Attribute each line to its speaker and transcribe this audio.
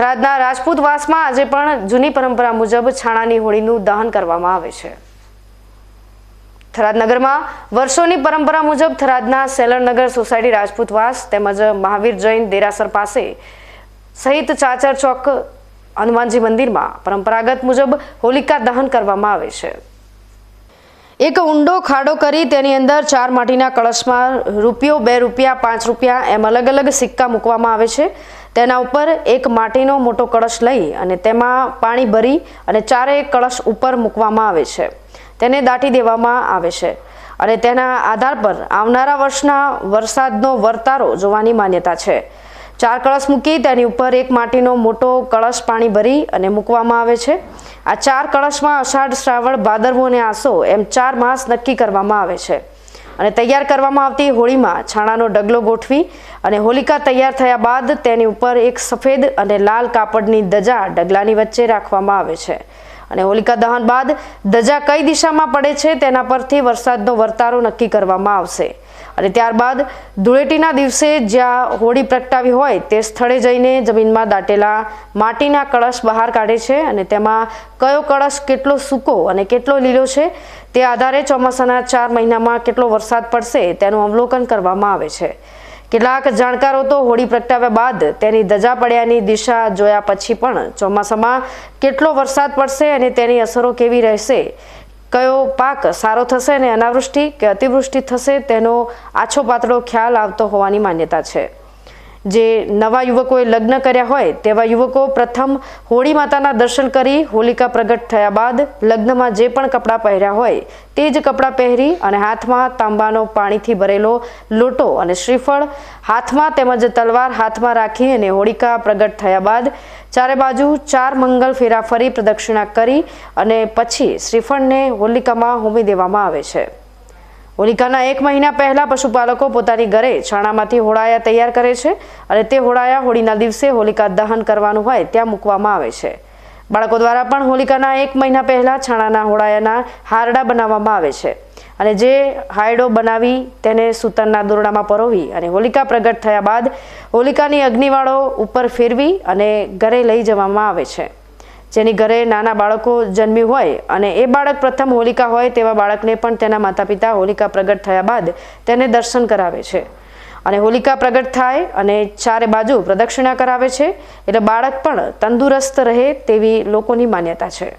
Speaker 1: થરાદના રાજપૂત વાસમાં આજે પણ જૂની પરંપરા મુજબ છાણાની હોળીનું દહન કરવામાં આવે છે. થરાદ નગરમાં વર્ષોની પરંપરા મુજબ થરાદના સેલણનગર સોસાયટી રાજપૂતવાસ તેમજ મહાવીર જૈન દેરાસર પાસે સહિત ચાચર ચોક હનુમાનજી મંદિરમાં પરંપરાગત મુજબ હોલિકા દહન કરવામાં આવે છે. એક ઊંડો ખાડો કરી તેની અંદર ચાર માટીના કળશમાં રૂપિયો, બે રૂપિયા, પાંચ રૂપિયા એમ અલગ અલગ સિક્કા મૂકવામાં આવે છે. તેના ઉપર એક માટીનો મોટો કળશ લઈ અને તેમાં પાણી ભરી અને ચારેય કળશ ઉપર મૂકવામાં આવે છે. તેને દાટી દેવામાં આવે છે. અને તેના આધાર પર આવનારા વર્ષના વરસાદનો વર્તારો જોવાની માન્યતા છે. ચાર કળશ મૂકી તેની ઉપર એક માટીનો મોટો કળશ પાણી ભરી અને મૂકવામાં આવે છે. આ ચાર કળશમાં અષાઢ શ્રાવણ ભાદરવો અને આસો એમ ચાર માસ નક્કી કરવામાં આવે છે. અને તૈયાર કરવામાં આવતી હોળીમાં છાણાનો ડગલો ગોઠવી અને હોલિકા તૈયાર થયા બાદ તેની ઉપર એક સફેદ અને લાલ કાપડની ધજા ડગલાની વચ્ચે રાખવામાં આવે છે. અને હોલિકા દહન બાદ ધજા કઈ દિશામાં પડે છે તેના પરથી વરસાદનો વર્તારો નક્કી કરવામાં આવશે. અને ત્યારબાદ ધૂળેટીના દિવસે જ્યાં હોળી પ્રગટાવી હોય તે સ્થળે જઈને જમીનમાં દાટેલા માટીના કળશ બહાર કાઢે છે અને તેમાં કયો કળશ કેટલો સૂકો અને કેટલો લીલો છે તે આધારે ચોમાસાના ચાર મહિનામાં કેટલો વરસાદ પડશે તેનું અવલોકન કરવામાં આવે છે. કેટલાક જાણકારો તો હોળી પ્રગટાવ્યા બાદ તેની ધજા પડ્યાની દિશા જોયા પછી પણ ચોમાસામાં કેટલો વરસાદ પડશે અને તેની અસરો કેવી રહેશે કયો પાક સારો થશે અને અનાવૃષ્ટિ કે અતિવૃષ્ટિ થશે તેનો આછો પાતળો ખ્યાલ આવતો હોવાની માન્યતા છે. જે નવા યુવકોએ લગ્ન કર્યા હોય તેવા યુવકો પ્રથમ હોળી માતાના દર્શન કરી હોલિકા પ્રગટ થયા બાદ લગ્નમાં જે પણ કપડાં પહેર્યા હોય તે જ કપડાં પહેરી અને હાથમાં તાંબાનો પાણીથી ભરેલો લોટો અને શ્રીફળ હાથમાં તેમજ તલવાર હાથમાં રાખી અને હોળિકા પ્રગટ થયા બાદ ચારે બાજુ ચાર મંગલ ફેરા ફરી પ્રદક્ષિણા કરી અને પછી શ્રીફળને હોલિકામાં હોમી દેવામાં આવે છે. હોલિકાના એક મહિના પહેલા પશુપાલકો પોતાની ઘરે છાણામાંથી હોળાયા તૈયાર કરે છે અને તે હોળાયા હોળીના દિવસે હોલિકા દહન કરવાનું હોય ત્યાં મૂકવામાં આવે છે. બાળકો દ્વારા પણ હોલિકાના એક મહિના પહેલા છાણાના હોળાયાના હારડા બનાવવામાં આવે છે અને જે હાયડો બનાવી તેને સૂતરના દોરડામાં પરોવી અને હોલિકા પ્રગટ થયા બાદ હોલિકાની અગ્નિવાળો ઉપર ફેરવી અને ઘરે લઈ જવામાં આવે છે. જેની ઘરે નાના બાળકો જન્મ્યું હોય અને એ બાળક પ્રથમ હોલિકા હોય તેવા બાળકને પણ તેના માતા પિતા હોલિકા પ્રગટ થયા બાદ તેને દર્શન કરાવે છે. અને હોલિકા પ્રગટ થાય અને ચારે બાજુ પ્રદક્ષિણા કરાવે છે, એટલે બાળક પણ તંદુરસ્ત રહે તેવી લોકોની માન્યતા છે.